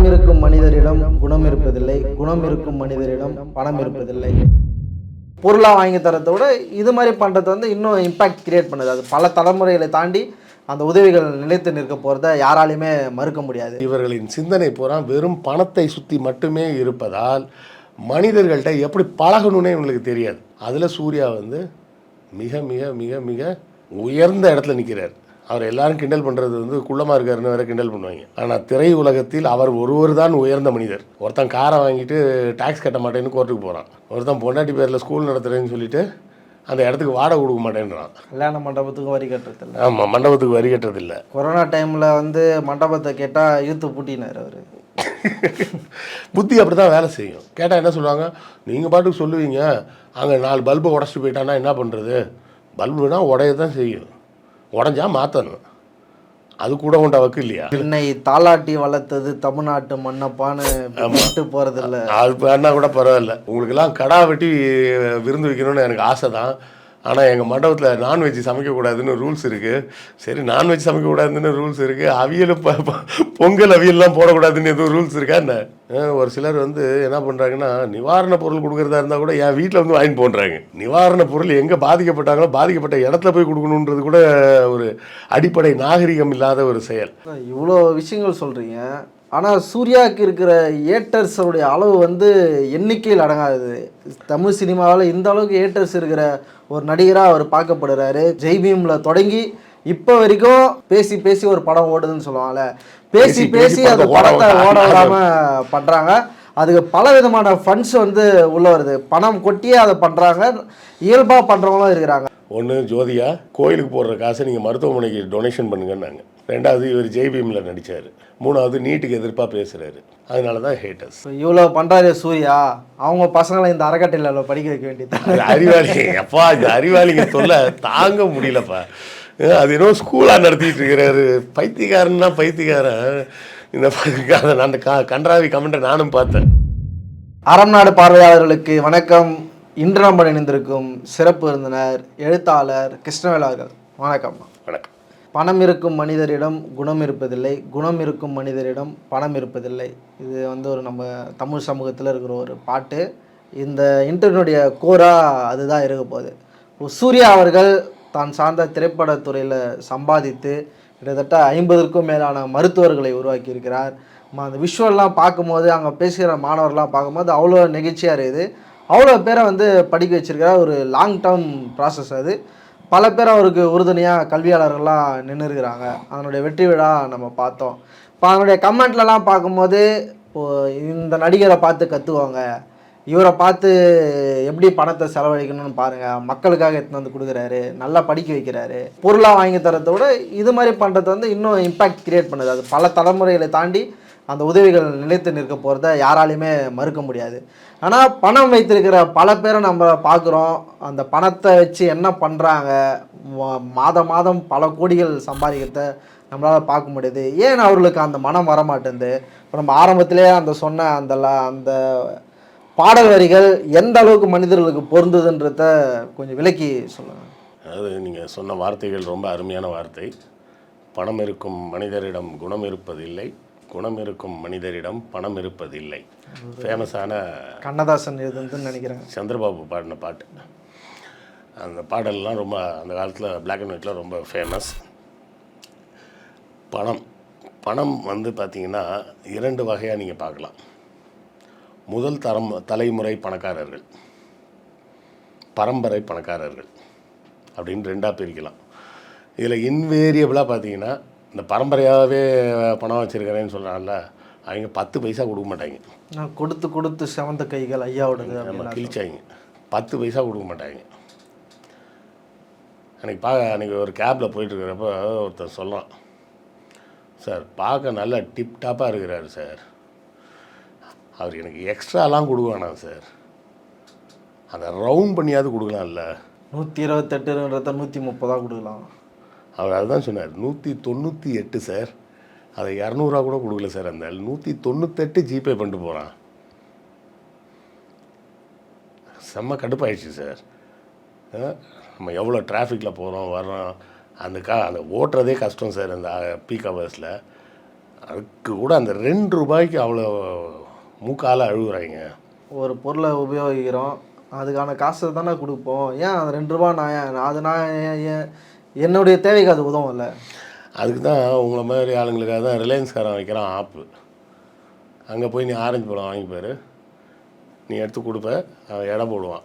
பணம் இருக்கும் மனிதரிடம் குணம் இருப்பதில்லை குணம் இருக்கும் மனிதரிடம் பணம் இருப்பதில்லை பொருளாக வாங்கி தரத்தை விட இது மாதிரி பண்ணுறது வந்து இன்னும் இம்பாக்ட் கிரியேட் பண்ணுது. அது பல தலைமுறைகளை தாண்டி அந்த உதவிகள் நிலைத்து நிற்க போகிறத யாராலையுமே மறுக்க முடியாது. இவர்களின் சிந்தனை பூரா வெறும் பணத்தை சுற்றி மட்டுமே இருப்பதால் மனிதர்கள்ட்ட எப்படி பழகணும்னே இவங்களுக்கு தெரியாது. அதில் சூர்யா வந்து மிக மிக மிக மிக உயர்ந்த இடத்துல நிற்கிறார் அவர் எல்லாரும் கிண்டல் பண்ணுறது வந்து குள்ளமாக இருக்காருன்னு வேற கிண்டல் பண்ணுவாங்க. ஆனால் திரை உலகத்தில் அவர் ஒருவர் தான் உயர்ந்த மனிதர். ஒருத்தன் காரை வாங்கிட்டு டாக்ஸ் கட்ட மாட்டேன்னு கோர்ட்டுக்கு போகிறான் ஒருத்தன் பொண்டாட்டி பேரில் ஸ்கூல் நடத்துகிறேன்னு சொல்லிட்டு அந்த இடத்துக்கு வாடகை கொடுக்க மாட்டேன்றான். கல்யாண மண்டபத்துக்கும் வரி கட்டுறதில்ல. ஆமாம் மண்டபத்துக்கு வரி கட்டுறதில்ல. கொரோனா டைமில் வந்து மண்டபத்தை கேட்டால் இழுத்து பூட்டினார் அவர். புத்தி அப்படி தான் வேலை செய்யும். கேட்டால் என்ன சொல்லுவாங்க? நீங்கள் பாட்டுக்கு சொல்லுவீங்க. அங்கே நாலு பல்பை உடச்சிட்டு போயிட்டான்னா என்ன பண்ணுறது பல்புனா உடைய தான் செய்யும். உடஞ்சா மாற்றணும் அது கூட உண்ட வக்கு இல்லையா? என்னை தாலாட்டி வளர்த்தது தமிழ்நாட்டு மன்னப்பான்னு விட்டு போகிறதில்ல அது வேணா கூட பரவாயில்ல. உங்களுக்கெல்லாம் கடா வெட்டி விருந்து வைக்கணும்னு எனக்கு ஆசை தான் ஆனால் எங்கள் மண்டபத்தில் நான்வெஜ் சமைக்கக்கூடாதுன்னு ரூல்ஸ் இருக்குது சரி நான்வெஜ் சமைக்கக்கூடாதுன்னு ரூல்ஸ் இருக்குது அவியல் பொங்கல் அவியல்லாம் போடக்கூடாதுன்னு எதுவும் ரூல்ஸ் இருக்கா என்ன? ஒரு சிலர் வந்து என்ன பண்ணுறாங்கன்னா நிவாரண பொருள் கொடுக்குறதா இருந்தால் கூட என் வீட்டில் வந்து வாங்கி போடுறாங்க நிவாரண பொருள் எங்கே பாதிக்கப்பட்டாங்களோ பாதிக்கப்பட்ட இடத்துல போய் கொடுக்கணுன்றது கூட ஒரு அடிப்படை நாகரிகம் இல்லாத ஒரு செயல். இவ்வளோ விஷயங்கள் சொல்கிறீங்க ஆனால் சூர்யாவுக்கு இருக்கிற ஏட்டர்ஸோடைய அளவு வந்து எண்ணிக்கையில் அடங்காது. தமிழ் சினிமாவில் இந்த அளவுக்கு ஏட்டர்ஸ் இருக்கிற ஒரு நடிகராக அவர் பார்க்கப்படுறாரு. ஜெய்பீமில் தொடங்கி இப்போ வரைக்கும் பேசி பேசி ஒரு படம் ஓடுதுன்னு சொல்லுவாங்கல்ல. பேசி பேசி அந்த படத்தை ஓட விடாமல் பண்ணுறாங்க அதுக்கு பல விதமான ஃபண்ட்ஸ் வந்து உள்ள வருது. பணம் கொட்டியே அதை பண்ணுறாங்க இயல்பாக பண்ணுறவங்களும் இருக்கிறாங்க. ஒன்று ஜோதியா கோயிலுக்கு போடுற காசை நீங்கள் மருத்துவமனைக்கு டொனேஷன் பண்ணுங்கன்னாங்க. ரெண்டாவது இவர் ஜெய்பீமில் நடித்தார் மூணாவது நீட்டுக்கு எதிர்ப்பாக பேசுகிறாரு அதனால தான் ஹேட்டர்ஸ் இவ்வளோ பண்ணுறாரு சூர்யா அவங்க பசங்களை இந்த அறக்கட்டையில் படிக்க வைக்க வேண்டியது அறிவாளி அப்பா இந்த அறிவாளிங்க தொல்லை தாங்க முடியலப்பா. அது என்னவோ ஸ்கூலாக நடத்திட்டு இருக்கிறாரு. பைத்தியக்காரன்னா பைத்தியக்காரன். இந்த அந்த க கன்றாவி கமெண்ட்டை நானும் பார்த்தேன். அறம் நாடு பார்வையாளர்களுக்கு வணக்கம். இன்று நம்ம இணைந்திருக்கும் சிறப்பு விருந்தினர் எழுத்தாளர் கிருஷ்ணவேல் அவர்கள். வணக்கம் வணக்கம். பணம் இருக்கும் மனிதரிடம் குணம் இருப்பதில்லை குணம் இருக்கும் மனிதரிடம் பணம் இருப்பதில்லை. இது வந்து ஒரு நம்ம தமிழ் சமூகத்தில் இருக்கிற ஒரு பாட்டு. இந்த இன்டர்னுடைய கோராக அதுதான் இருக்க போகுது. சூர்யா அவர்கள் தான் சார்ந்த திரைப்படத்துறையில் சம்பாதித்து கிட்டத்தட்ட ஐம்பதற்கும் மேலான மருத்துவர்களை உருவாக்கி இருக்கிறார் அந்த விஷுவல்லாம் பார்க்கும்போது அங்கே பேசுகிற மாணவர்லாம் பார்க்கும்போது அவ்வளோ நெகிழ்ச்சியாக இருக்குது. அவ்வளோ பேரை வந்து படிக்க வச்சிருக்கிறார் ஒரு லாங் டேர்ம் ப்ராசஸ் அது. பல பேர் அவருக்கு உறுதுணையாக கல்வியாளர்கள்லாம் நின்று இருக்கிறாங்க அதனுடைய வெற்றி விழா நம்ம பார்த்தோம். இப்போ அதனுடைய கமெண்ட்லலாம் பார்க்கும்போது இப்போ இந்த நடிகரை பார்த்து கற்றுவாங்க இவரை பார்த்து எப்படி பணத்தை செலவழிக்கணும்னு பாருங்கள் மக்களுக்காக எடுத்துன்னு வந்து கொடுக்குறாரு. நல்லா படிக்க வைக்கிறாரு. பொருளாக வாங்கி தரதை விட இது மாதிரி பண்ணுறது வந்து இன்னும் இம்பாக்ட் க்ரியேட் பண்ணுது. அது பல தலைமுறைகளை தாண்டி அந்த உதவிகள் நிலைத்து நிற்க போகிறத யாராலையுமே மறுக்க முடியாது. ஆனால் பணம் வைத்திருக்கிற பல பேரை நம்ம பார்க்குறோம். அந்த பணத்தை வச்சு என்ன பண்ணுறாங்க மாதம் மாதம் பல கோடிகள் சம்பாதிக்கிறத நம்மளால் பார்க்க முடியுது. ஏன் அவர்களுக்கு அந்த மனம் வர இப்போ நம்ம ஆரம்பத்திலே அந்த சொன்ன அந்த ல- அந்த பாடல் வரிகள் எந்த அளவுக்கு மனிதர்களுக்கு பொருந்துதுன்றத கொஞ்சம் விலக்கி சொல்லுங்கள் அதாவது நீங்கள் சொன்ன வார்த்தைகள் ரொம்ப அருமையான வார்த்தை. பணம் இருக்கும் மனிதரிடம் குணம் இருப்பதில்லை. குணம் இருக்கும் மனிதரிடம் பணம் இருப்பதில்லை. ஃபேமஸான கண்ணதாசன் எழுதுன்னு நினைக்கிறேன். சந்திரபாபு பாடின பாட்டு. அந்த பாடல்லாம் ரொம்ப அந்த காலத்தில் Black அண்ட் ஒயிட்டில் ரொம்ப ஃபேமஸ் பணம். பணம் வந்து பார்த்திங்கன்னா இரண்டு வகையாக நீங்கள் பார்க்கலாம். முதல் தரம் தலைமுறை பணக்காரர்கள். பரம்பரை பணக்காரர்கள். அப்படின்னு ரெண்டாக பிரிக்கலாம். இதில் இன்வேரியபிளாக பார்த்தீங்கன்னா இந்த பரம்பரையாகவே பணம் வச்சுருக்கிறேன்னு சொல்கிறாங்கல்ல அவங்க பத்து பைசா கொடுக்க மாட்டாங்க. நான் கொடுத்து கொடுத்து செவந்த கைகள் ஐயாவோடது நம்ம கிழிச்சாங்க. பத்து பைசா கொடுக்க மாட்டாங்க. அன்றைக்கி பா அன்றைக்கி ஒரு கேபில் போயிட்டுருக்கிறப்ப ஒருத்தர் சொல்லலாம் சார் பார்க்க நல்லா டிப் டாப்பாக இருக்கிறாரு சார். அவர் எனக்கு எக்ஸ்ட்ராலாம் கொடுக்க வேணாம் சார். அதை ரவுண்ட் பண்ணியாவது கொடுக்கலாம்ல. நூற்றி இருபத்தெட்டுன்றத நூற்றி முப்பதாக கொடுக்கலாம். அவர் அதுதான் சொன்னார் நூற்றி தொண்ணூற்றி எட்டு சார். அதை இரநூறுவா கூட கொடுக்கல சார் அந்த நூற்றி தொண்ணூத்தெட்டு ஜிபே பண்ணிட்டு போகிறான் செம்ம கடுப்பாயிடுச்சு சார். நம்ம எவ்வளோ டிராஃபிக்கில் போகிறோம் வர்றோம் அந்த கா அந்த ஓட்டுறதே கஷ்டம் சார் அந்த பீக் ஹவர்ஸில் அதுக்கு கூட அந்த ரெண்டு ரூபாய்க்கு அவ்வளோ மூக்கால அழுகுறாங்க ஒரு பொருளை உபயோகிக்கிறோம் அதுக்கான காசு தானே கொடுப்போம். ஏன் அந்த ரெண்டு ரூபா நான் ஏன் அது நான் ஏன் ஏன் என்னுடைய தேவைக்கு அது உதவும்ல அதுக்கு தான் உங்களை மாதிரி ஆளுங்களுக்காக தான் ரிலையன்ஸ்காரன் வைக்கிறான் ஆப்பு. அங்கே போய் நீ ஆரஞ்சு பழம் வாங்கிப்பார். நீ எடுத்து கொடுப்ப அவன் எடை போடுவான்.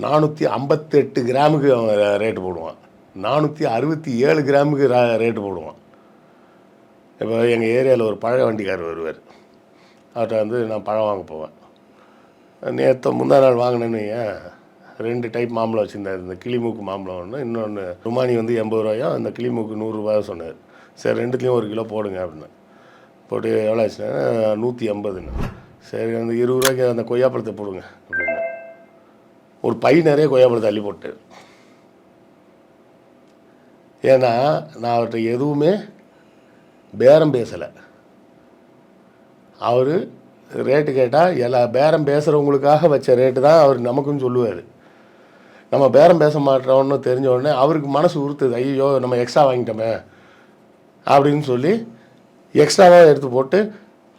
நானூற்றி ஐம்பத்தெட்டு கிராமுக்கு அவன் ரேட்டு போடுவான். நானூற்றி அறுபத்தி ஏழு கிராமுக்கு ரா- ரேட்டு போடுவான். இப்போ எங்கள் ஏரியாவில் ஒரு பழ வண்டிக்காரர் வருவார். அவர்கிட்ட வந்து நான் பழம் வாங்க போவேன். நேற்று முந்தா நாள் வாங்கினேன்னு ரெண்டு டைப் மாம்பழம் வச்சுருந்தார். இந்த கிளிமூக்கு மாம்பழம் ஒன்று இன்னொன்று ருமானி வந்து எண்பது ரூபாயும் அந்த கிளிமூக்கு நூறுரூவா சொன்னார். சரி ரெண்டுத்துலேயும் ஒரு கிலோ போடுங்க அப்படின்னு. போட்டு எவ்வளோ ஆச்சுன்னா நூற்றி எண்பதுன்னு. சரி அந்த இருபது ரூபாய்க்கு அந்த கொய்யாப்பழத்தை போடுங்க அப்படின்னு. ஒரு பை நிறைய கொய்யாப்பழத்தை அள்ளி போட்டு. ஏன்னா நான் அவர்கிட்ட எதுவுமே பேரம் பேசலை. அவர் ரேட்டு கேட்டால் எல்லா பேரம் பேசுகிறவங்களுக்காக வச்ச ரேட்டு தான் அவர் நமக்குன்னு சொல்லுவார். நம்ம பேரம் பேச மாட்டோம்னு தெரிஞ்ச உடனே அவருக்கு மனசு உறுத்துது. ஐயோ நம்ம எக்ஸ்ட்ரா வாங்கிட்டோமே அப்படின்னு சொல்லி எக்ஸ்ட்ராவாக எடுத்து போட்டு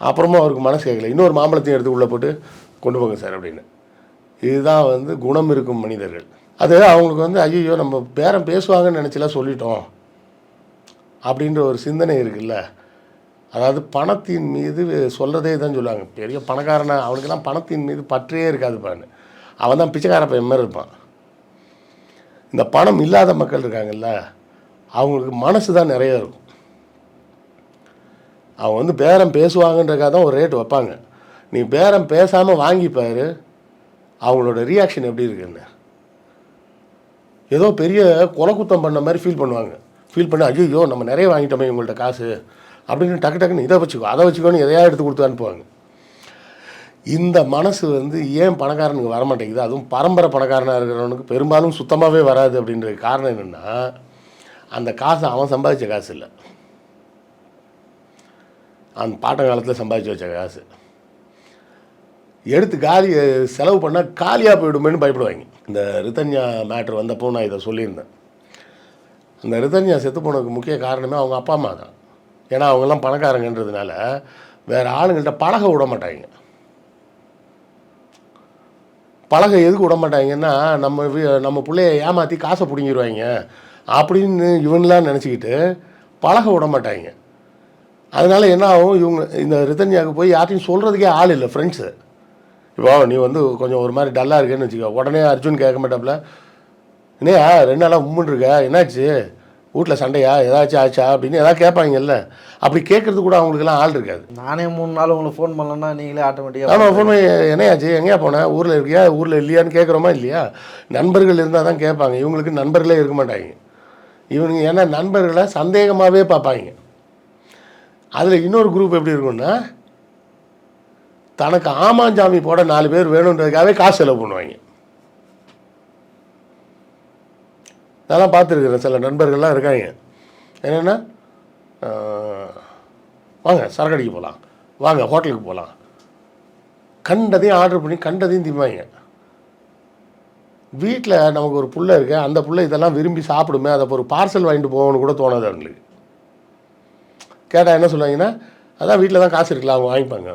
அப்புறமா அவருக்கு மனசு கேட்கல இன்னொரு மாம்பழத்தையும் எடுத்து உள்ளே போட்டு கொண்டு போங்க சார் அப்படின்னு. இதுதான் வந்து குணம் இருக்கும் மனிதர்கள். அது அவங்களுக்கு வந்து ஐயோ நம்ம பேரம் பேசுவாங்கன்னு நினச்சிலாம் சொல்லிட்டோம் அப்படின்ற ஒரு சிந்தனை இருக்குல்ல. அதாவது பணத்தின் மீது சொல்கிறதே தான் சொல்லுவாங்க. பெரிய பணக்காரனா அவனுக்கெல்லாம் பணத்தின் மீது பற்றே இருக்காதுப்பான்னு. அவன் தான் பிச்சைக்கார பையன் மாதிரி இருப்பான். இந்த பணம் இல்லாத மக்கள் இருக்காங்கல்ல அவங்களுக்கு மனசு தான் நிறைய இருக்கும். அவங்க வந்து பேரம் பேசுவாங்கன்றக்காக தான் ஒரு ரேட் வைப்பாங்க. நீ பேரம் பேசாமல் வாங்கிப்பார் அவங்களோட ரியாக்ஷன் எப்படி இருக்குன்னு. ஏதோ பெரிய கொலக்குத்தம் பண்ண மாதிரி ஃபீல் பண்ணுவாங்க. ஃபீல் பண்ணி ஐயோ நம்ம நிறைய வாங்கிட்டோமே இவங்கள்ட்ட காசு அப்படின்னு டக்கு டக்குன்னு இதை வச்சுக்கோ அதை வச்சுக்கோன்னு எதையா எடுத்து கொடுத்து அனுப்புவாங்க. இந்த மனசு வந்து ஏன் பணக்காரனுக்கு வர மாட்டேங்குது அதுவும் பரம்பரை பணக்காரனாக இருக்கிறவனுக்கு பெரும்பாலும் சுத்தமாகவே வராது அப்படின்ற காரணம் என்னென்னா அந்த காசு அவன் சம்பாதிச்ச காசு இல்லை. அந்த பாட்ட காலத்தில் சம்பாதிச்சு வச்ச காசு. எடுத்து காலி செலவு பண்ணால் காலியாக போயிடுமேன்னு பயப்படுவாங்க. இந்த ரிதன்யா மேட்ரு வந்தப்போ நான் இதை சொல்லியிருந்தேன். அந்த ரிதன்யா செத்து போனதுக்கு முக்கிய காரணமே அவங்க அப்பா அம்மா தான். ஏன்னா அவங்கெல்லாம் பணக்காரங்கன்றதுனால வேறு ஆளுங்கள்ட்ட பழக விட மாட்டாங்க. பழக எதுக்கு விட மாட்டாங்கன்னா நம்ம வீ- நம்ம பிள்ளைய ஏமாற்றி காசை பிடுங்கிடுவாங்க அப்படின்னு இவன்லாம் நினச்சிக்கிட்டு பழக விட மாட்டாங்க. அதனால் என்ன ஆகும்? இவங்க இந்த ரிதன்யாவுக்கு போய் யார்ட்டையும் சொல்கிறதுக்கே ஆள் இல்லை ஃப்ரெண்ட்ஸு இப்போ நீ வந்து கொஞ்சம் ஒரு மாதிரி டல்லாக இருக்கேன்னு வச்சுக்கோ. உடனே அர்ஜுன் கேட்க மாட்டாப்புல என்னையா ரெண்டு நாளாக உம்முன்னு இருக்கா? என்னாச்சு? வீட்டில் சண்டையா? ஏதாச்சும் ஆச்சா? அப்படின்னு ஏதாவது கேட்பாங்கல்ல. அப்படி கேட்கறது கூட அவங்களுக்குலாம் ஆள் இருக்காது. நானே மூணு நாள் உங்களுக்கு ஃபோன் பண்ணலன்னா நீங்களே ஆட்டோமேட்டிக்காக ஆமாம் ஃபோன் பண்ணி என்னையாச்சு? எங்கேயா போனேன் ஊரில் இருக்கியா? ஊரில் இல்லையான்னு கேட்குறோமா இல்லையா? நண்பர்கள் இருந்தால் தான் கேட்பாங்க. இவங்களுக்கு நண்பர்களே இருக்க மாட்டாங்க. இவனுங்க ஏன்னா நண்பர்களை சந்தேகமாகவே பார்ப்பாங்க. அதில் இன்னொரு குரூப் எப்படி இருக்கும்னா தனக்கு ஆமாஞ்சாமி போட நாலு பேர் வேணுன்றதுக்காகவே காசு செலவு பண்ணுவாங்க. அதெல்லாம் பார்த்துருக்குறேன். சில நண்பர்கள்லாம் இருக்காங்க. என்னென்னா வாங்க சரக்கு அடிக்க போகலாம் வாங்க ஹோட்டலுக்கு போகலாம் கண்டதையும் ஆர்டர் பண்ணி கண்டதையும் திம்பாங்க. வீட்டில் நமக்கு ஒரு புள்ள இருக்கு. அந்த புள்ள இதெல்லாம் விரும்பி சாப்பிடுமே அதை ஒரு பார்சல் வாங்கிட்டு போகணும்னு கூட தோணாது அவங்களுக்கு. கேட்டால் என்ன சொல்லுவாங்கன்னா அதான் வீட்டில் தான் காசு இருக்குல்ல அவங்க வாங்கிப்பாங்க.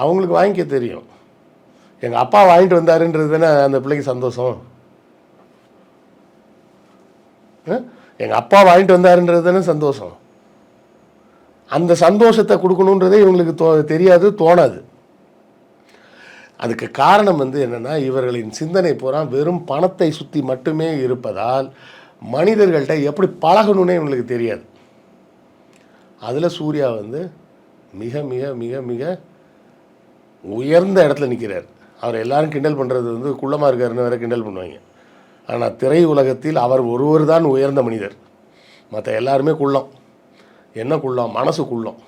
அவங்களுக்கு வாங்கிக்க தெரியும். எங்கள் அப்பா வாங்கிட்டு வந்தாருன்றது தானே அந்த பிள்ளைக்கு சந்தோஷம். எங்கள் அப்பா வாங்கிட்டு வந்தாருன்றது தானே சந்தோஷம். அந்த சந்தோஷத்தை கொடுக்கணுன்றதே இவங்களுக்கு தோ தெரியாது தோணாது. அதுக்கு காரணம் வந்து என்னென்னா இவர்களின் சிந்தனை பூரா வெறும் பணத்தை சுற்றி மட்டுமே இருப்பதால் மனிதர்கள்ட்ட எப்படி பழகணும்னே இவங்களுக்கு தெரியாது. அதில் சூர்யா வந்து மிக மிக மிக மிக உயர்ந்த இடத்துல நிற்கிறார் அவர் எல்லாரும் கிண்டல் பண்ணுறது வந்து குள்ளமாக இருக்காருன்னு வேறு கிண்டல் பண்ணுவாங்க. ஆனால் திரை உலகத்தில் அவர் ஒருவர் தான் உயர்ந்த மனிதர். மற்ற எல்லாருமே குள்ளம். என்ன குள்ளம்? மனசு குள்ளம்.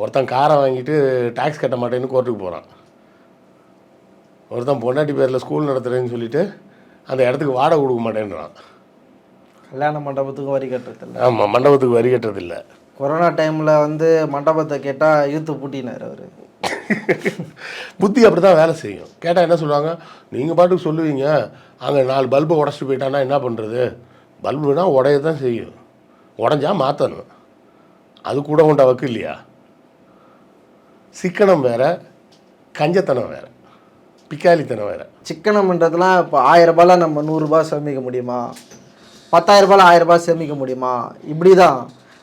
ஒருத்தன் காரை வாங்கிட்டு டாக்ஸ் கட்ட மாட்டேன்னு கோர்ட்டுக்கு போகிறான் ஒருத்தன் பொண்டாட்டி பேரில் ஸ்கூல் நடத்துகிறேன்னு சொல்லிட்டு அந்த இடத்துக்கு வாடகை கொடுக்க மாட்டேன்றான். கல்யாண மண்டபத்துக்கு வரி கட்டுறதில்ல. ஆமாம் மண்டபத்துக்கு வரி கட்டுறதில்ல. கொரோனா டைமில் வந்து மண்டபத்தை கேட்டால் இழுத்து பூட்டினார் அவர். புத்தி அப்படி தான் வேலை செய்யும். கேட்டால் என்ன சொல்லுவாங்க? நீங்கள் பாட்டுக்கு சொல்லுவீங்க. அங்கே நாலு பல்பை உடச்சிட்டு போயிட்டானா என்ன பண்ணுறது பல்புனா உடைய தான் செய்யும். உடஞ்சா மாற்றணும் அது கூட கொண்ட வக்கு இல்லையா? சிக்கனம் வேற கஞ்சத்தனம் வேற பிக்காலித்தனம் வேற. சிக்கனம்ன்றதுலாம் இப்போ ஆயிரம் ரூபாயில் நம்ம நூறுரூபா சேமிக்க முடியுமா? ஆயிரம் ரூபாய் சேமிக்க முடியுமா? இப்படி தான்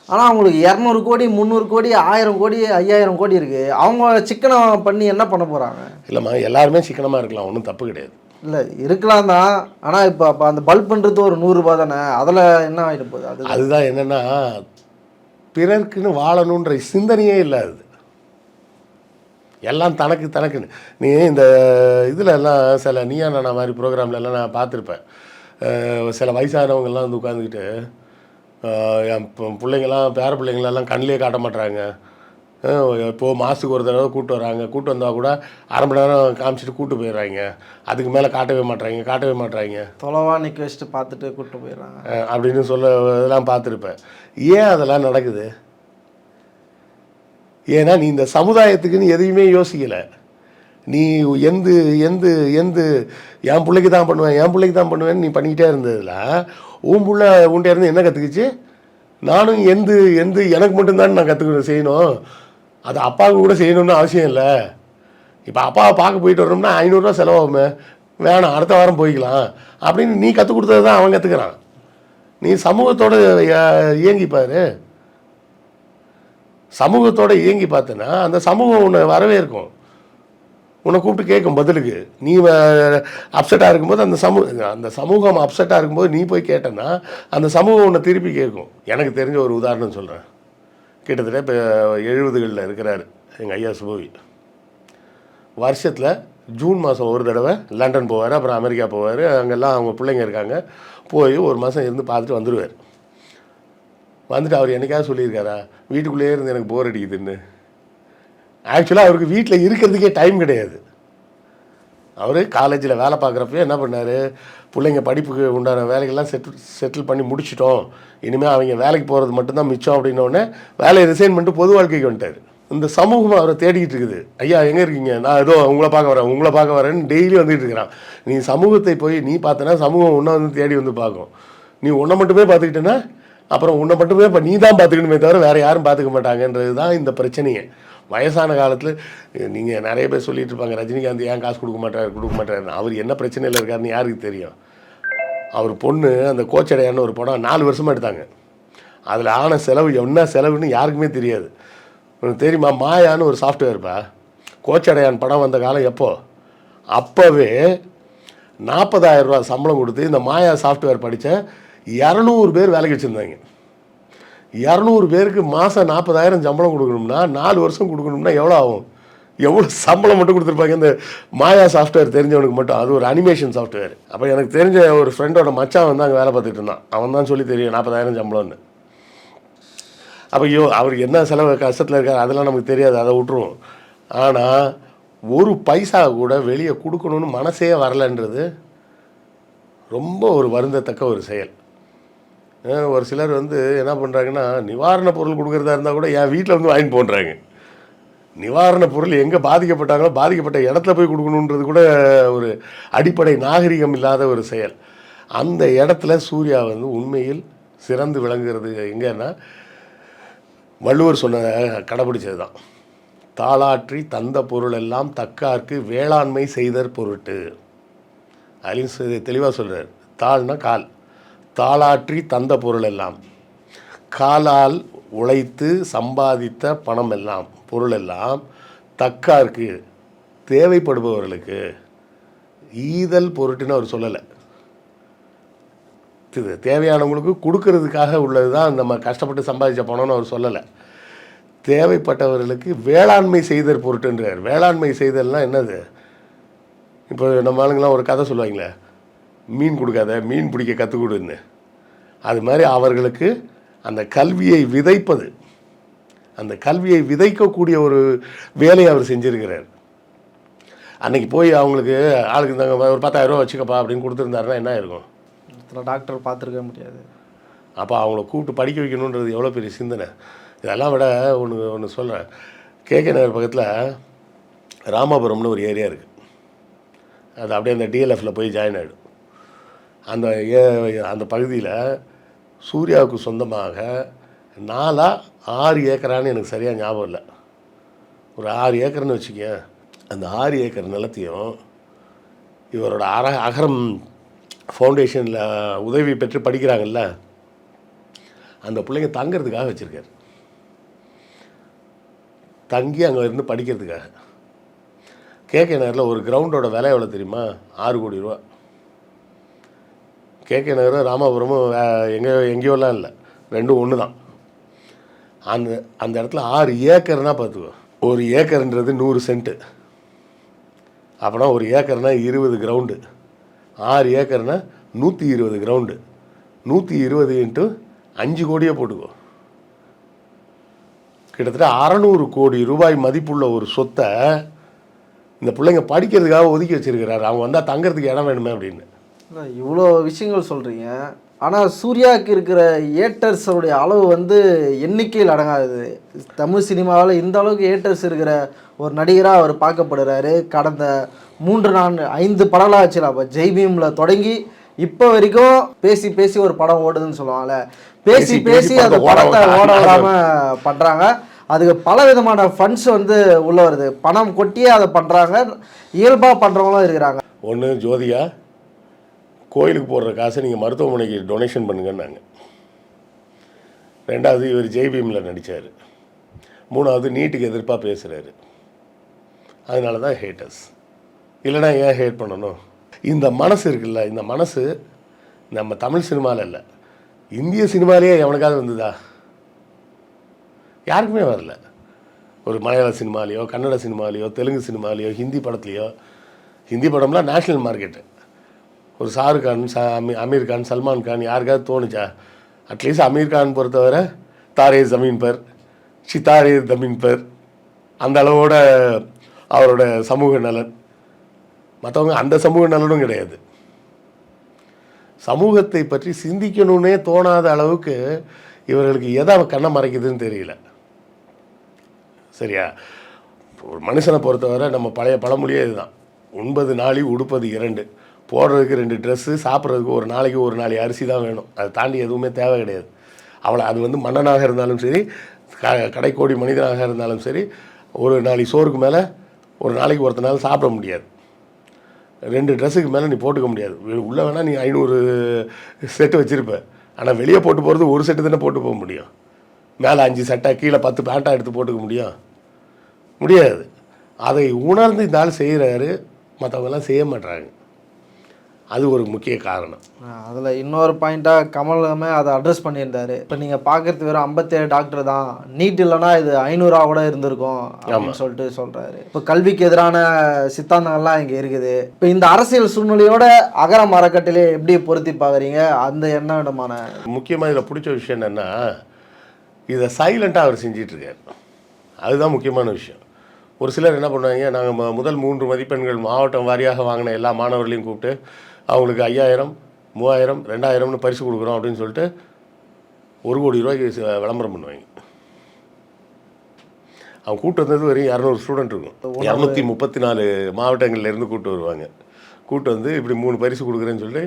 ஆனால் அவங்களுக்கு இரநூறு கோடி முந்நூறு கோடி ஆயிரம் கோடி ஐயாயிரம் கோடி இருக்குது அவங்க சிக்கனம் பண்ணி என்ன பண்ண போகிறாங்க இல்லைம்மா எல்லாருமே சிக்கனமாக இருக்கலாம். ஒன்றும் தப்பு கிடையாது. இல்லை இருக்கலாம் தான். ஆனால் இப்போ அப்போ அந்த பல்புன்றது ஒரு நூறுரூபா தானே? அதில் என்ன ஆகிட்டு போகுது? அது அதுதான் என்னன்னா பிறர்க்குன்னு வாழணுன்ற சிந்தனையே இல்லை அது. எல்லாம் தனக்கு தனக்குன்னு. நீ இந்த இதில் எல்லாம் சில நீயா நானா மாதிரி ப்ரோக்ராம்ல எல்லாம் நான் பார்த்துருப்பேன். சில வயசானவங்கெல்லாம் வந்து உட்காந்துக்கிட்டு என் பு- பிள்ளைங்கெல்லாம் பேர பிள்ளைங்களெல்லாம் கண்ணிலே காட்ட மாட்றாங்க. அஹ் இப்போது மாதத்துக்கு ஒரு தடவை கூட்டு வராங்க. கூட்டு வந்தால் கூட அரை மணி நேரம் காமிச்சிட்டு கூட்டு போயிடுறாங்க. அதுக்கு மேலே காட்டவே மாட்றாங்க காட்டவே மாட்றாங்க. தொலைவா நிற்க வச்சுட்டு பார்த்துட்டு கூப்பிட்டு போயிடுறாங்க. அப்படின்னு சொல்ல இதெல்லாம் பார்த்துருப்பேன். ஏன் அதெல்லாம் நடக்குது? ஏன்னா நீ இந்த சமுதாயத்துக்குன்னு எதையுமே யோசிக்கலை. நீ எந்து எந்த எந்து என் பிள்ளைக்கு தான் பண்ணுவேன் என் பிள்ளைக்கு தான் பண்ணுவேன்னு நீ பண்ணிக்கிட்டே இருந்ததில் உன் பிள்ளை உன்கிட்ட இருந்து என்ன கற்றுக்குச்சு நானும் எந்த எந்த எனக்கு மட்டும்தான் நான் கற்றுக்கணும் செய்யணும். அது அப்பாவுக்கு கூட செய்யணும்னு அவசியம் இல்லை. இப்போ அப்பாவை பார்க்க போயிட்டு வரோம்னா ஐநூறுரூவா செலவாகுமே. வேணாம் அடுத்த வாரம் போய்க்கலாம். அப்படின்னு நீ கற்றுக் கொடுத்தது தான் அவன் கற்றுக்கிறான் நீ சமூகத்தோடு இயங்கிப்பார் இயங்கி பாரு. இயங்கி பார்த்தனா அந்த சமூகம் உன்னை வரவேற்கும். உன்னை கூப்பிட்டு கேட்கும் பதிலுக்கு. நீ அப்செட்டாக இருக்கும்போது அந்த சமூக அந்த சமூகம் அப்செட்டாக இருக்கும்போது நீ போய் கேட்டேன்னா அந்த சமூகம் உன்னை திருப்பி கேட்கும். எனக்கு தெரிஞ்ச ஒரு உதாரணம் சொல்கிறேன் கிட்டத்தட்ட இப்போ எழுபதுகளில் இருக்கிறாரு எங்கள் ஐயா சுபவி. வருஷத்தில் ஜூன் மாதம் ஒரு தடவை லண்டன் போவார் அப்புறம் அமெரிக்கா போவார். அங்கெல்லாம் அவங்க பிள்ளைங்க இருக்காங்க. போய் ஒரு மாதம் இருந்து பார்த்துட்டு வந்துடுவார் வந்துட்டு அவர் என்னைக்காவது சொல்லியிருக்காரா? வீட்டுக்குள்ளேயே இருந்து எனக்கு போர் அடிக்குதுன்னு. ஆக்சுவலாக அவருக்கு வீட்டில் இருக்கிறதுக்கே டைம் கிடையாது. அவர் காலேஜில் வேலை பார்க்குறப்பயே என்ன பண்ணார்? பிள்ளைங்க படிப்புக்கு உண்டான வேலைகள்லாம் செட்டில் செட்டில் பண்ணி முடிச்சிட்டோம். இனிமேல் அவங்க வேலைக்கு போகிறது மட்டும்தான் மிச்சம் அப்படின்னோடனே வேலையை ரிசைன் பண்ணிட்டு பொது வாழ்க்கைக்கு வந்துட்டார். இந்த சமூகம் அவரை தேடிக்கிட்டு இருக்குது. ஐயா எங்கே இருக்கீங்க? நான் ஏதோ உங்களை பார்க்க வரேன் உங்களை பார்க்க வரேன்னு டெய்லி வந்துகிட்டு இருக்கிறான். நீ சமூகத்தை போய் நீ பார்த்தனா சமூகம் உன்னை வந்து தேடி வந்து பார்க்கும். நீ உன்னை மட்டுமே பார்த்துக்கிட்டேன்னா அப்புறம் உன்னை மட்டுமே இப்போ நீ தான் பார்த்துக்கணுமே தவிர வேறு யாரும் பார்த்துக்க மாட்டாங்கன்றது தான் இந்த பிரச்சனையை. வயசான காலத்தில் நீங்கள் நிறைய பேர் சொல்லிட்டு இருப்பாங்க ரஜினிகாந்த் ஏன் காசு கொடுக்க மாட்டார் கொடுக்க மாட்டாருன்னு அவர் என்ன பிரச்சனையில் இருக்காருன்னு யாருக்கு தெரியும்? அவர் பொண்ணு அந்த கோச்சடையான்னு ஒரு படம் நாலு வருஷமாக எடுத்தாங்க. அதில் ஆன செலவு என்ன செலவுன்னு யாருக்குமே தெரியாது. உனக்கு தெரியுமா மாயான்னு ஒரு சாஃப்ட்வேர்ப்பா கோச்சடையான் படம் வந்த காலம் எப்போ? அப்போவே நாற்பதாயிரம் ரூபா சம்பளம் கொடுத்து இந்த மாயா சாஃப்ட்வேர் படித்த இரநூறு பேர் வேலைக்கு வச்சுருந்தாங்க. இரநூறு பேருக்கு மாதம் நாற்பதாயிரம் சம்பளம் கொடுக்கணும்னா நாலு வருஷம் கொடுக்கணும்னா எவ்வளோ ஆகும்? எவ்வளோ சம்பளம் மட்டும் கொடுத்துருப்பாங்க? இந்த மாயா சாஃப்ட்வேர் தெரிஞ்சவனுக்கு மட்டும். அது ஒரு அனிமேஷன் சாஃப்ட்வேர் அப்போ எனக்கு தெரிஞ்ச ஒரு ஃப்ரெண்டோட மச்சான் வந்து அங்கே வேலை பார்த்துட்டு இருந்தான். அவன் தான் சொல்லி தெரியும் நாற்பதாயிரம் சம்பளம்னு. அப்போ ஐயோ அவர் என்ன செலவு கஷ்டத்தில் இருக்கார் அதெல்லாம் நமக்கு தெரியாது அதை விட்டுருவோம். ஆனால் ஒரு பைசா கூட வெளியே கொடுக்கணும்னு மனசே வரலன்றது ரொம்ப ஒரு வருந்தத்தக்க ஒரு செயல். ஒரு சிலர் வந்து என்ன பண்ணுறாங்கன்னா நிவாரண பொருள் கொடுக்குறதா இருந்தால் கூட என் வீட்டில் வந்து வாங்கிட்டு போன்றாங்க. நிவாரண பொருள் எங்கே பாதிக்கப்பட்டாங்களோ பாதிக்கப்பட்ட இடத்துல போய் கொடுக்கணுன்றது கூட ஒரு அடிப்படை நாகரிகம் இல்லாத ஒரு செயல். அந்த இடத்துல சூர்யா வந்து உண்மையில் சிறந்து விளங்குறது எங்கன்னா வள்ளுவர் சொன்ன கடைபிடிச்சது தான் தாளாற்றி தந்த பொருள் எல்லாம் தக்கார்க்கு வேளாண்மை செய்தற் பொருட்டு. அப்படின்னு தெளிவாக சொல்கிறார் தாள்னா கால். தாளாற்றி தந்த பொருள் எல்லாம் காலால் உழைத்து சம்பாதித்த பணம் எல்லாம் பொருள் எல்லாம் தக்கார்க்கு தேவைப்படுபவர்களுக்கு ஈதல் பொருட்டுன்னு அவர் சொல்லலை. இது தேவையானவங்களுக்கு கொடுக்கறதுக்காக உள்ளது தான் நம்ம கஷ்டப்பட்டு சம்பாதிச்ச பணம்னு அவர் சொல்லலை. தேவைப்பட்டவர்களுக்கு வேளாண்மை செய்தல் பொருட்டுன்றார். வேளாண்மை செய்தல்னால் என்னது? இப்போ நம்ம ஆளுங்களாம் ஒரு கதை சொல்லுவாங்களே மீன் கொடுக்காத மீன் பிடிக்க கற்றுக் கொடுன்னு. அது மாதிரி அவர்களுக்கு அந்த கல்வியை விதைப்பது அந்த கல்வியை விதைக்கக்கூடிய ஒரு வேலையை அவர் செஞ்சிருக்கிறார். அன்னைக்கு போய் அவங்களுக்கு ஆளுக்கு இந்த ஒரு பத்தாயிரம் ரூபா வச்சுக்கப்பா அப்படின்னு கொடுத்துருந்தாருன்னா என்ன இருக்கும் டாக்டர் பார்த்துருக்க முடியாது. அப்போ அவங்கள கூப்பிட்டு படிக்க வைக்கணுன்றது எவ்வளோ பெரிய சிந்தனை. இதெல்லாம் விட ஒன்று ஒன்று சொல்கிறேன் கேகே நகர் பக்கத்தில் ராமாபுரம்னு ஒரு ஏரியா இருக்குது அது அப்படியே அந்த டிஎல்எஃப்பில் போய் ஜாயின் ஆகிடும் அந்த ஏ அந்த பகுதியில் சூர்யாவுக்கு சொந்தமாக நாலா ஆறு ஏக்கரான்னு எனக்கு சரியாக ஞாபகம் இல்லை. ஒரு ஆறு ஏக்கர்னு வச்சுக்க அந்த ஆறு ஏக்கர் நிலத்தையும் இவரோட அர அகரம் ஃபவுண்டேஷனில் உதவி பெற்று படிக்கிறாங்கல்ல அந்த பிள்ளைங்க தங்கிறதுக்காக வச்சுருக்காரு. தங்கி அங்கே இருந்து படிக்கிறதுக்காக. கேகே நகரில் ஒரு கிரவுண்டோட விலை எவ்வளோ தெரியுமா? ஆறு கோடி ரூபா. கேகே நகரும் ராமாபுரமும் எங்கேயோ எங்கே எங்கேயோலாம் இல்லை. ரெண்டும் ஒன்று தான் அந்த அந்த இடத்துல ஆறு ஏக்கர்னா பார்த்துக்கோ. ஒரு ஏக்கர்ன்றது நூறு சென்ட்டு அப்போனா ஒரு ஏக்கர்னால் இருபது கிரவுண்டு. ஆறு ஏக்கர்னால் நூற்றி இருபது கிரவுண்டு. நூற்றி இருபது இன்ட்டு அஞ்சு கோடியே போட்டுக்கோ. கிட்டத்தட்ட அறநூறு கோடி ரூபாய் மதிப்புள்ள ஒரு சொத்தை இந்த பிள்ளைங்க படிக்கிறதுக்காக ஒதுக்கி வச்சுருக்கிறாரு. அவங்க வந்தால் தங்கிறதுக்கு இடம் வேணுமே அப்படின்னு. இவ்வளோ விஷயங்கள் சொல்கிறீங்க ஆனால் சூர்யாவுக்கு இருக்கிற ஏட்டர்ஸோடைய அளவு வந்து எண்ணிக்கையில் அடங்காது. தமிழ் சினிமாவில் இந்த அளவுக்கு ஏட்டர்ஸ் இருக்கிற ஒரு நடிகராக அவர் பார்க்கப்படுறாரு. கடந்த மூன்று நான்கு ஐந்து படங்களாக ஆச்சுல அப்போ ஜெய்பீமில் தொடங்கி இப்போ வரைக்கும் பேசி பேசி ஒரு படம் ஓடுதுன்னு சொல்லுவாங்கல்ல. பேசி பேசி அந்த படத்தை ஓட விடாமல் பண்ணுறாங்க அதுக்கு பல விதமான ஃபண்ட்ஸ் வந்து உள்ள வருது. பணம் கொட்டியே அதை பண்ணுறாங்க இயல்பாக பண்ணுறவங்களும் இருக்கிறாங்க. ஒன்று ஜோதிகா கோயிலுக்கு போடுற காசை நீங்கள் மருத்துவமனைக்கு டொனேஷன் பண்ணுங்கன்னாங்க. ரெண்டாவது இவர் ஜெய்பீமில் நடித்தார் மூணாவது நீட்டுக்கு எதிர்ப்பாக பேசுகிறாரு அதனால தான் ஹேட்டர்ஸ் இல்லைனா ஏன் ஹேட் பண்ணணும்? இந்த மனசு இருக்குல்ல இந்த மனசு நம்ம தமிழ் சினிமாவில் இல்லை. இந்திய சினிமாலேயே எவனுக்காவது வந்ததா? யாருக்குமே வரல. ஒரு மலையாள சினிமாலேயோ கன்னட சினிமாலேயோ தெலுங்கு சினிமாலேயோ ஹிந்தி படத்துலையோ ஹிந்தி படம்லாம் நேஷ்னல் மார்க்கெட்டு ஒரு ஷாருக் கான் ச அமீ அமீர் கான் சல்மான் கான் யாருக்காவது தோணுச்சா? அட்லீஸ்ட் அமீர் கான் பொறுத்தவரை தாரே ஜமீன் பர் சித்தாரே ஜமீன் பர் அந்த அளவோட அவரோட சமூக நலன். மற்றவங்க அந்த சமூக நலனும் கிடையாது. சமூகத்தை பற்றி சிந்திக்கணும்னே தோணாத அளவுக்கு இவர்களுக்கு எதை கண்ணை மறைக்குதுன்னு தெரியல. சரியா? ஒரு மனுஷனை பொறுத்தவரை நம்ம பழைய பழமொழியே இதுதான். உண்பது நாளி உடுப்பது இரண்டு. போடுறதுக்கு ரெண்டு ட்ரெஸ்ஸு சாப்பிட்றதுக்கு ஒரு நாளைக்கு ஒரு நாளை அரிசி தான் வேணும். அதை தாண்டி எதுவுமே தேவை கிடையாது. அவளை அது வந்து மன்னனாக இருந்தாலும் சரி க கடைக்கோடி மனிதனாக இருந்தாலும் சரி ஒரு நாளைக்கு சோறுக்கு மேலே ஒரு நாளைக்கு ஒருத்தனால சாப்பிட முடியாது. ரெண்டு ட்ரெஸ்ஸுக்கு மேலே நீ போட்டுக்க முடியாது. உள்ளே வேணால் நீ ஐநூறு செட்டு வச்சுருப்ப. ஆனால் வெளியே போட்டு போகிறது ஒரு செட்டு தானே போட்டு போக முடியும். மேலே அஞ்சு சட்டை கீழே பத்து பேண்ட்டாக எடுத்து போட்டுக்க முடியும். முடியாது. அதை உணர்ந்து இந்த ஆள் செய்கிறாரு மற்றவங்கெல்லாம் செய்ய மாட்றாங்க. அது ஒரு முக்கிய காரணம். அதில் இன்னொரு பாயிண்ட்டாக கமலுமே அதை அட்ரஸ் பண்ணியிருந்தாரு. இப்போ நீங்கள் பார்க்கறது வெறும் ஐம்பத்தேழு டாக்டர் தான். நீட் இல்லைன்னா இது ஐநூறுரூவா கூட இருந்திருக்கும் அப்படின்னு சொல்லிட்டு சொல்கிறாரு இப்போ கல்விக்கு எதிரான சித்தாந்தங்கள்லாம் இங்கே இருக்குது. இப்போ இந்த அரசியல் சூழ்நிலையோட அகர மரக்கட்டிலே எப்படி பொருத்தி பார்க்குறீங்க? அந்த என்ன விதமான முக்கியமாக இதில் பிடிச்ச விஷயம் என்னென்னா இதை சைலண்ட்டாக அவர் செஞ்சிட்ருக்கார். அதுதான் முக்கியமான விஷயம். ஒரு சிலர் என்ன பண்ணுவாங்க நாங்கள் முதல் மூன்று மதிப்பெண்கள் மாவட்டம் வாரியாக வாங்கின எல்லா மாணவர்களையும் கூப்பிட்டு அவங்களுக்கு ஐயாயிரம் மூவாயிரம் ரெண்டாயிரம்னு பரிசு கொடுக்குறோம் அப்படின்னு சொல்லிட்டு ஒரு கோடி ரூபாய்க்கு விளம்பரம் பண்ணுவாங்க. அவன் கூட்டு வந்தது வரையும் இரநூறு ஸ்டூடெண்ட் இருக்கும். இரநூத்தி முப்பத்தி நாலு மாவட்டங்கள்லேருந்து கூட்டு வருவாங்க. கூட்டு வந்து இப்படி மூணு பரிசு கொடுக்குறேன்னு சொல்லிட்டு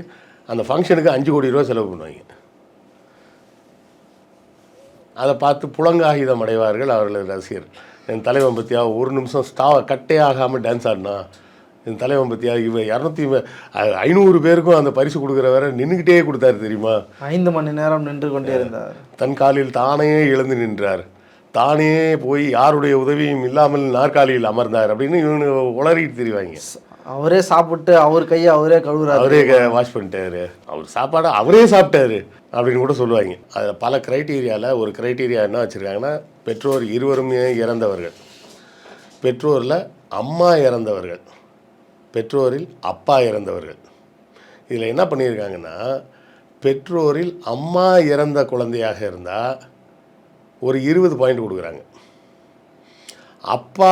அந்த ஃபங்க்ஷனுக்கு அஞ்சு கோடி ரூபா செலவு பண்ணுவாங்க. அதை பார்த்து புலங்காகிதம் அடைவார்கள் அவர்களது ரசிகர் என் தலைவன் பற்றியா ஒரு நிமிஷம் ஸ்டா கட்டே ஆகாமல் டான்ஸ் ஆடினா என் தலைவன் பற்றியா இவன் இரநூத்தி ஐநூறு பேருக்கும் அந்த பரிசு கொடுக்குற வரை நின்றுக்கிட்டே கொடுத்தாரு தெரியுமா? ஐந்து மணி நேரம் நின்று கொண்டே இருந்தார். தன் காலில் தானே எழுந்து நின்றார். தானே போய் யாருடைய உதவியும் இல்லாமல் நாற்காலியில் அமர்ந்தார் அப்படின்னு இவனு உளறிட்டு தெரிவாங்க. அவரே சாப்பிட்டு அவர் கையை அவரே கழுவுறாரு. அவரே வாஷ் பண்ணிட்டாரு. அவர் சாப்பாடை அவரே சாப்பிட்டாரு அப்படின்னு கூட சொல்லுவாங்க. அதில் பல க்ரைட்டீரியாவில் ஒரு க்ரைட்டீரியா என்ன வச்சுருக்காங்கன்னா பெற்றோர் இருவருமே இறந்தவர்கள். பெற்றோரில் அம்மா இறந்தவர்கள். பெற்றோரில் அப்பா இறந்தவர்கள். இதில் என்ன பண்ணியிருக்காங்கன்னா பெற்றோரில் அம்மா இறந்த குழந்தையாக இருந்தால் ஒரு இருபது பாயிண்ட் கொடுக்குறாங்க. அப்பா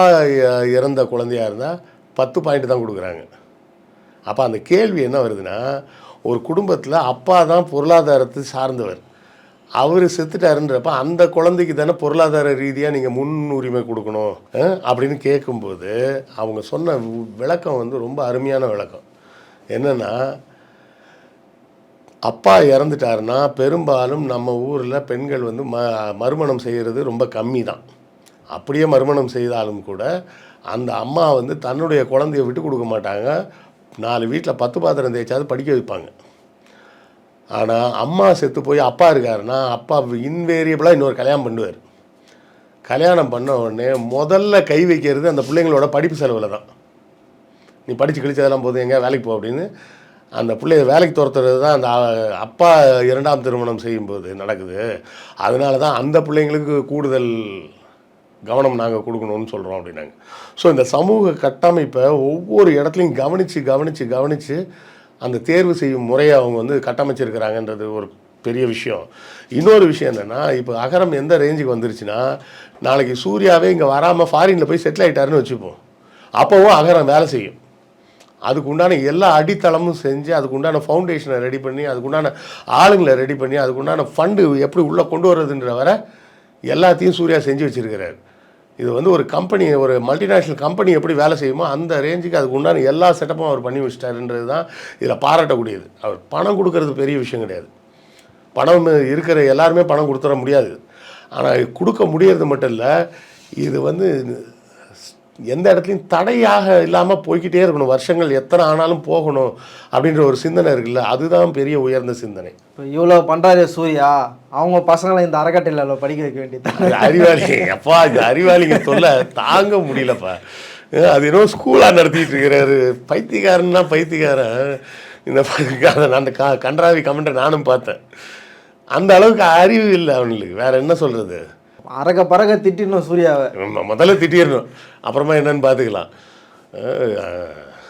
இறந்த குழந்தையாக இருந்தால் பத்து பாயிண்ட் தான் கொடுக்குறாங்க. அப்போ அந்த கேள்வி என்ன வருதுன்னா ஒரு குடும்பத்தில் அப்பா தான் பொருளாதாரத்தை சார்ந்தவர். அவர் செத்துட்டாருன்றப்ப அந்த குழந்தைக்கு தானே பொருளாதார ரீதியாக நீங்கள் முன்னுரிமை கொடுக்கணும் அப்படின்னு கேட்கும்போது அவங்க சொன்ன விளக்கம் வந்து ரொம்ப அருமையான விளக்கம். என்னென்னா அப்பா இறந்துட்டாருன்னா பெரும்பாலும் நம்ம ஊரில் பெண்கள் வந்து ம மறுமணம் செய்கிறது ரொம்ப கம்மி தான் அப்படியே மறுமணம் செய்தாலும் கூட அந்த அம்மா வந்து தன்னுடைய குழந்தைய விட்டு கொடுக்க மாட்டாங்க. நாலு வீட்டில் பத்து பாத்திரம் தேய்ச்சாவது படிக்க வைப்பாங்க. ஆனால் அம்மா செத்து போய் அப்பா இருக்காருன்னா அப்பா இன்வேரியபிளாக இன்னொரு கல்யாணம் பண்ணுவார். கல்யாணம் பண்ண உடனே முதல்ல கை வைக்கிறது அந்த பிள்ளைங்களோட படிப்பு செலவில் தான். நீ படித்து கிழிச்சதெல்லாம் போதும் எங்கேயா வேலைக்கு போ அப்படின்னு அந்த பிள்ளைய வேலைக்கு துரத்துறது தான் அந்த அப்பா இரண்டாம் திருமணம் செய்யும்போது நடக்குது. அதனால தான் அந்த பிள்ளைங்களுக்கு கூடுதல் கவனம் நாங்கள் கொடுக்கணும்னு சொல்கிறோம் அப்படின்னாங்க. ஸோ இந்த சமூக கட்டமைப்பை ஒவ்வொரு இடத்துலையும் கவனித்து கவனித்து கவனித்து அந்த தேர்வு செய்யும் முறையை அவங்க வந்து கட்டமைச்சிருக்கிறாங்கன்றது ஒரு பெரிய விஷயம். இன்னொரு விஷயம் என்னென்னா இப்போ அகரம் எந்த ரேஞ்சுக்கு வந்துருச்சுன்னா நாளைக்கு சூர்யாவே இங்கே வராமல் ஃபாரினில் போய் செட்டில் ஆகிட்டாருன்னு வச்சுப்போம். அப்போவும் அகரம் வேலை செய்யும். அதுக்கு உண்டான எல்லா அடித்தளமும் செஞ்சு அதுக்கு உண்டான ஃபவுண்டேஷனை ரெடி பண்ணி அதுக்கு உண்டான ஆளுங்களை ரெடி பண்ணி அதுக்கு உண்டான ஃபண்டு எப்படி உள்ளே கொண்டு வர்றதுன்ற வரை எல்லாத்தையும் சூர்யா செஞ்சு வச்சுருக்கிறாரு. இது வந்து ஒரு கம்பெனி ஒரு மல்டிநேஷ்னல் கம்பெனி எப்படி வேலை செய்யுமோ அந்த ரேஞ்சுக்கு அதுக்கு உண்டான எல்லா செட்டப்பும் அவர் பண்ணி வச்சிட்டாருன்றது தான் இதில் பாராட்டக்கூடியது. அவர் பணம் கொடுக்கறது பெரிய விஷயம் கிடையாது. பணம் இருக்கிற எல்லாருமே பணம் கொடுத்துட முடியாது. ஆனால் கொடுக்க முடியறது மட்டும் இல்லை இது வந்து எந்த இடத்துலையும் தடையாக இல்லாமல் போய்க்கிட்டே இருக்கணும். வருஷங்கள் எத்தனை ஆனாலும் போகணும் அப்படின்ற ஒரு சிந்தனை இருக்குல்ல? அதுதான் பெரிய உயர்ந்த சிந்தனை. இப்போ இவ்வளோ பண்ணுறாரு சூர்யா அவங்க பசங்களை இந்த அறக்கட்டையில் படிக்க வைக்க வேண்டியது அறிவாளி அப்பா இந்த அறிவாளிங்க தொல்லை. தாங்க முடியலப்பா. அது என்னவோ ஸ்கூலாக நடத்திட்டு இருக்கிறாரு. பைத்தியக்காரன்னா பைத்தியக்காரன். இந்த அந்த க கன்றாவி கமெண்ட்டை நானும் பார்த்தேன். அந்த அளவுக்கு அறிவு இல்லை அவனுக்கு. வேற என்ன சொல்கிறது அரக பறக திட்டிடணும் சூர்யாவை. முதல்ல திட்டிடணும். அப்புறமா என்னன்னு பார்த்துக்கலாம்.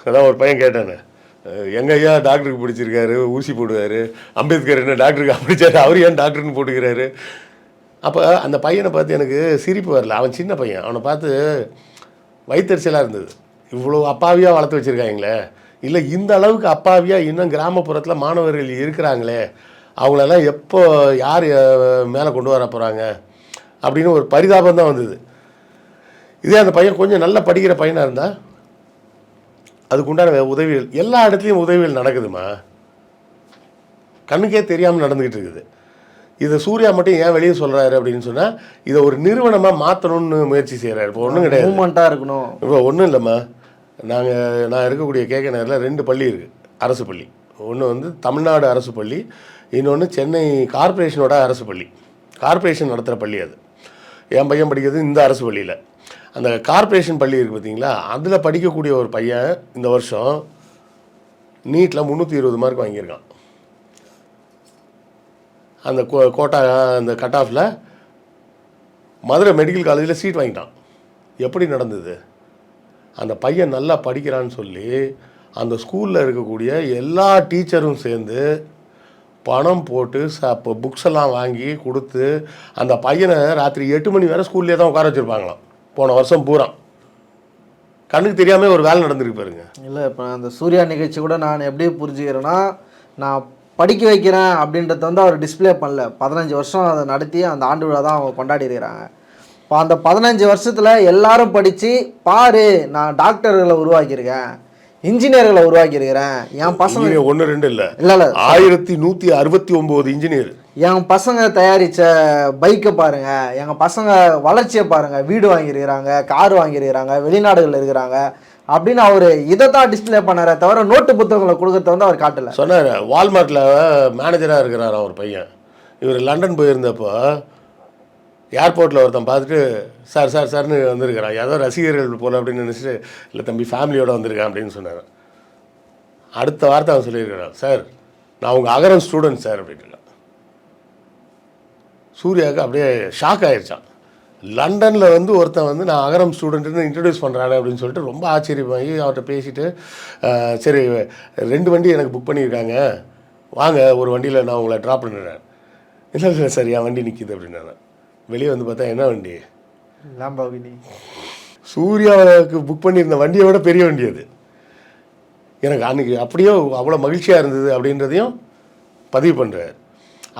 அதான் ஒரு பையன் கேட்டானே. அஹ் எங்க ஐயா டாக்டருக்கு பிடிச்சிருக்காரு ஊசி போடுவார் அம்பேத்கர் என்ன டாக்டருக்கு பிடிச்சாரு அவர் ஏன் டாக்டர்னு போட்டுக்கிறாரு? அப்போ அந்த பையனை பார்த்து எனக்கு சிரிப்பு வரல. அவன் சின்ன பையன். அவனை பார்த்து வயிற்றுச்சலாக இருந்தது. இவ்வளோ அப்பாவியாக வளர்த்து வச்சுருக்காங்களே. இல்லை இந்த அளவுக்கு அப்பாவியாக இன்னும் கிராமப்புறத்தில் மாணவர்கள் இருக்கிறாங்களே. அவங்களெல்லாம் எப்போ யார் மேலே கொண்டு வர போகிறாங்க அப்படின்னு ஒரு பரிதாபம் தான் வந்தது. இதே அந்த பையன் கொஞ்சம் நல்லா படிக்கிற பையனாக இருந்தால் அதுக்கு உண்டான உதவிகள் எல்லா இடத்துலையும் உதவிகள் நடக்குதுமா கண்ணுக்கே தெரியாமல் நடந்துக்கிட்டு இருக்குது. இதை சூர்யா மட்டும் ஏன் வெளியே சொல்கிறாரு அப்படின்னு சொன்னால் இதை ஒரு நிறுவனமாக மாற்றணும்னு முயற்சி செய்கிறாரு இப்போ ஒன்றும் கிடையாது. மூமெண்ட்டாக இருக்கணும். இப்போ ஒன்றும் இல்லைம்மா. நாங்கள் நான் இருக்கக்கூடிய கேகே நகரில் ரெண்டு பள்ளி இருக்குது அரசு பள்ளி. ஒன்று வந்து தமிழ்நாடு அரசு பள்ளி இன்னொன்று சென்னை கார்ப்பரேஷனோட அரசு பள்ளி. கார்ப்பரேஷன் நடத்துகிற பள்ளி அது. என் பையன் படிக்கிறது இந்த அரசு பள்ளியில். அந்த கார்ப்பரேஷன் பள்ளி இருக்குது பார்த்தீங்களா அதில் படிக்கக்கூடிய ஒரு பையன் இந்த வருஷம் நீட்டில் முந்நூற்றி இருபது மார்க் வாங்கியிருக்கான். அந்த கோ- கோட்டா அந்த கட் ஆஃபில் மதுரை மெடிக்கல் காலேஜில் சீட் வாங்கிட்டான். எப்படி நடந்தது? அந்த பையன் நல்லா படிக்கிறான்னு சொல்லி அந்த ஸ்கூலில் இருக்கக்கூடிய எல்லா டீச்சரும் சேர்ந்து பணம் போட்டு ச இப்போ புக்ஸ் எல்லாம் வாங்கி கொடுத்து அந்த பையனை ராத்திரி எட்டு மணி வரை ஸ்கூல்லேயே தான் உட்கார வச்சுருப்பாங்களாம். போன வருஷம் பூரா. கண்ணுக்கு தெரியாமல் ஒரு வேலை நடந்திருக்கு பாருங்க. இல்லை இப்போ அந்த சூர்யா நிகழ்ச்சி கூட நான் எப்படி புரிஞ்சுக்கிறேன்னா நான் படிக்க வைக்கிறேன் அப்படின்றத வந்து அவர் டிஸ்ப்ளே பண்ணல. பதினஞ்சு வருஷம் அதை நடத்தி அந்த ஆண்டு விழா தான் அவங்க கொண்டாடி இருக்கிறாங்க. இப்போ அந்த பதினஞ்சு வருஷத்தில் எல்லாரும் படித்து பாரு நான் டாக்டர்களை உருவாக்கியிருக்கேன். இன்ஜினியர்களை உருவாக்கியிருக்கிறேன் என் பசங்க ஒன்று ரெண்டு இல்லை. இல்லை இல்லை. ஆயிரத்தி நூற்றி அறுபத்தி ஒம்பது இன்ஜினியர் என் பசங்க தயாரித்த பைக்கை பாருங்க. எங்கள் பசங்க வளர்ச்சியை பாருங்க. வீடு வாங்கியிருக்கிறாங்க கார் வாங்கியிருக்கிறாங்க வெளிநாடுகளில் இருக்கிறாங்க. அப்படின்னு அவர் இதை தான் டிஸ்ப்ளே பண்ணாரே தவிர நோட்டு புத்தகங்களை கொடுக்கறத வந்து அவர் காட்டல. சொன்னார். வால்மார்ட்டில் மேனேஜராக இருக்கிறார் அவர் பையன். இவர் லண்டன் போயிருந்தப்போ ஏர்போர்ட்டில் ஒருத்தன் பார்த்துட்டு சார் சார் சார்னு வந்திருக்கிறான். ஏதோ ரசிகர்கள் போல அப்படின்னு நினச்சிட்டு இல்லை தம்பி ஃபேமிலியோடு வந்திருக்கேன் அப்படின்னு சொன்னார். அடுத்த வார்த்தை அவன் சொல்லியிருக்கிறான். சார் நான் உங்கள் அகரம் ஸ்டூடெண்ட் சார் அப்படின்ட்டு சூர்யாவுக்கு அப்படியே ஷாக் ஆயிடுச்சான் லண்டனில் வந்து ஒருத்தன் வந்து நான் அகரம் ஸ்டூடெண்ட்டுன்னு இன்ட்ரடியூஸ் பண்ணுறாரு அப்படின்னு சொல்லிட்டு ரொம்ப ஆச்சரியமாகி அவர்கிட்ட பேசிட்டு சரி ரெண்டு வண்டி எனக்கு புக் பண்ணியிருக்காங்க. வாங்க ஒரு வண்டியில் நான் உங்களை ட்ராப் பண்ணுறேன். இல்லை இல்லை சார் என் வண்டி நிற்கிது அப்படின்னா வெளியே வந்து பார்த்தா என்ன வண்டி? லாம்பாகினி சூர்யாவுக்கு புக் பண்ணியிருந்த வண்டியை விட பெரிய வண்டி அது. எனக்கு அன்றைக்கி அப்படியே அவ்வளோ மகிழ்ச்சியாக இருந்தது அப்படின்றதையும் பதிவு பண்ணுறார்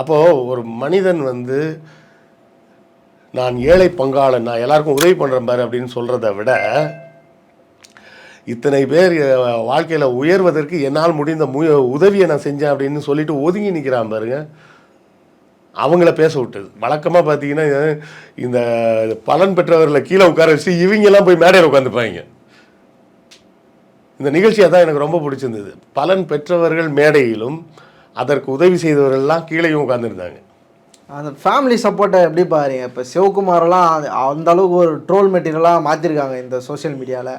அப்போது ஒரு மனிதன் வந்து நான் ஏழை பங்காளன் நான் எல்லாருக்கும் உதவி பண்ணுறேன் பாரு அப்படின்னு சொல்கிறத விட இத்தனை பேர் வாழ்க்கையில் உயர்வதற்கு என்னால் முடிந்த மு உதவியை நான் செஞ்சேன் அப்படின்னு சொல்லிட்டு ஒதுங்கி நிற்கிறான் பாருங்க. அவங்கள பேச விட்டது. வழக்கமாக பார்த்தீங்கன்னா இந்த பலன் பெற்றவர்களை கீழே உட்கார வச்சு இவங்கெல்லாம் போய் மேடையில் உட்காந்துப்பாங்க இந்த நிகழ்ச்சி தான் எனக்கு ரொம்ப பிடிச்சிருந்தது. பலன் பெற்றவர்கள் மேடையிலும் அதற்கு உதவி செய்தவர்கள்லாம் கீழேயும் உட்காந்துருந்தாங்க அந்த ஃபேமிலி சப்போர்ட்டை எப்படி பாருங்க இப்போ சிவகுமாரெல்லாம் அந்த அளவுக்கு ஒரு ட்ரோல் மெட்டீரியலாக மாற்றிருக்காங்க இந்த சோஷியல் மீடியாவில்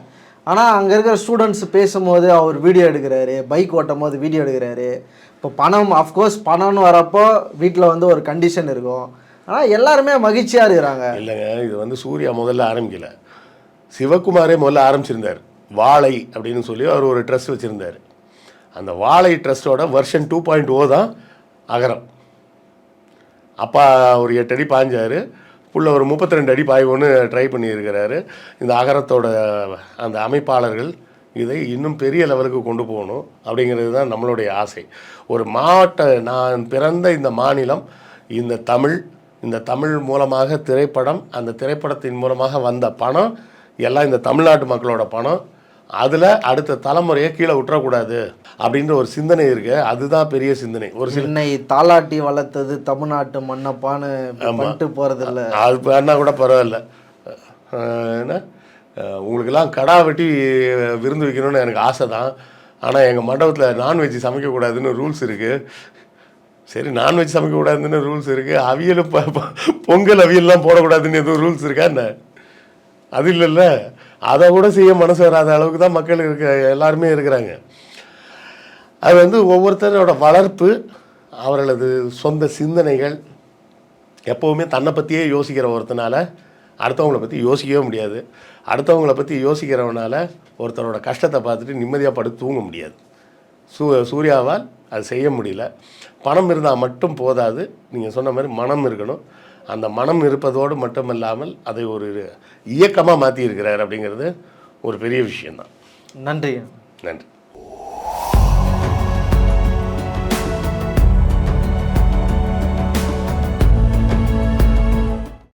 ஆனால் அங்கே இருக்கிற ஸ்டூடெண்ட்ஸ் பேசும்போது அவர் வீடியோ எடுக்கிறாரு பைக் ஓட்டும் போது வீடியோ எடுக்கிறாரு. இப்போ பணம் அஃப்கோர்ஸ் பணம்னு வரப்போ வீட்டில் வந்து ஒரு கண்டிஷன் இருக்கும். ஆனால் எல்லாருமே மகிழ்ச்சியாக இருக்கிறாங்க. இல்லைங்க இது வந்து சூர்யா முதல்ல ஆரம்பிக்கல. சிவகுமாரே முதல்ல ஆரம்பிச்சிருந்தார். வாழை அப்படின்னு சொல்லி அவர் ஒரு ட்ரஸ்ட் வச்சுருந்தார். அந்த வாழை ட்ரஸ்ட்டோட வெர்ஷன் டூ பாயிண்ட் ஓ தான் அகரம். அப்பா ஒரு எட்டு அடி பாஞ்சார் புள்ள ஒரு முப்பத்தி ரெண்டு அடி பாய்வோன்னு ட்ரை பண்ணியிருக்கிறாரு. இந்த அகரத்தோட அந்த அமைப்பாளர்கள் இதை இன்னும் பெரிய லெவலுக்கு கொண்டு போகணும் அப்படிங்கிறது தான் நம்மளுடைய ஆசை. ஒரு மாவட்ட நான் பிறந்த இந்த மாநிலம் இந்த தமிழ் இந்த தமிழ் மூலமாக திரைப்படம் அந்த திரைப்படத்தின் மூலமாக வந்த பணம் எல்லாம் இந்த தமிழ்நாட்டு மக்களோட பணம் அதில் அடுத்த தலைமுறையை கீழே விட்டுறக்கூடாது அப்படின்ற ஒரு சிந்தனை இருக்கு. அதுதான் பெரிய சிந்தனை. ஒரு என்னை தாலாட்டி வளர்த்தது தமிழ்நாட்டு இப்படி பண்ணிட்டு போகிறதில்ல அது பண்ணால் கூட பரவாயில்ல. என்ன? உங்களுக்கெல்லாம் கடா வெட்டி விருந்து வைக்கணும்னு எனக்கு ஆசை தான் ஆனால் எங்கள் மண்டபத்தில் நான்வெஜ் சமைக்கக்கூடாதுன்னு ரூல்ஸ் இருக்குது சரி நான்வெஜ் சமைக்கக்கூடாதுன்னு ரூல்ஸ் இருக்குது அவியல் ப- பொங்கல் அவியல்லாம் போடக்கூடாதுன்னு எதுவும் ரூல்ஸ் இருக்கா என்ன? அது இல்லைல்ல. அதை கூட செய்ய மனசு வராத அளவுக்கு தான் மக்கள் இருக்க எல்லாருமே இருக்கிறாங்க. அது வந்து ஒவ்வொருத்தரோட வளர்ப்பு அவர்களது சொந்த சிந்தனைகள் எப்போவுமே தன்னை பற்றியே யோசிக்கிற ஒருத்தனால அடுத்தவங்கள பற்றி யோசிக்கவே முடியாது. அடுத்தவங்கள பற்றி யோசிக்கிறவனால ஒருத்தரோட கஷ்டத்தை பார்த்துட்டு நிம்மதியாக படுத்து தூங்க முடியாது. சூ சூர்யாவால் அது செய்ய முடியல. பணம் இருந்தால் மட்டும் போதாது. நீங்கள் சொன்ன மாதிரி மனம் இருக்கணும். அந்த மனம் இருப்பதோடு மட்டும் இல்லாமல் அதை ஒரு இயக்கமாக மாற்றி இருக்கிறார் அப்படிங்கிறது ஒரு பெரிய விஷயம்தான். நன்றி. நன்றி.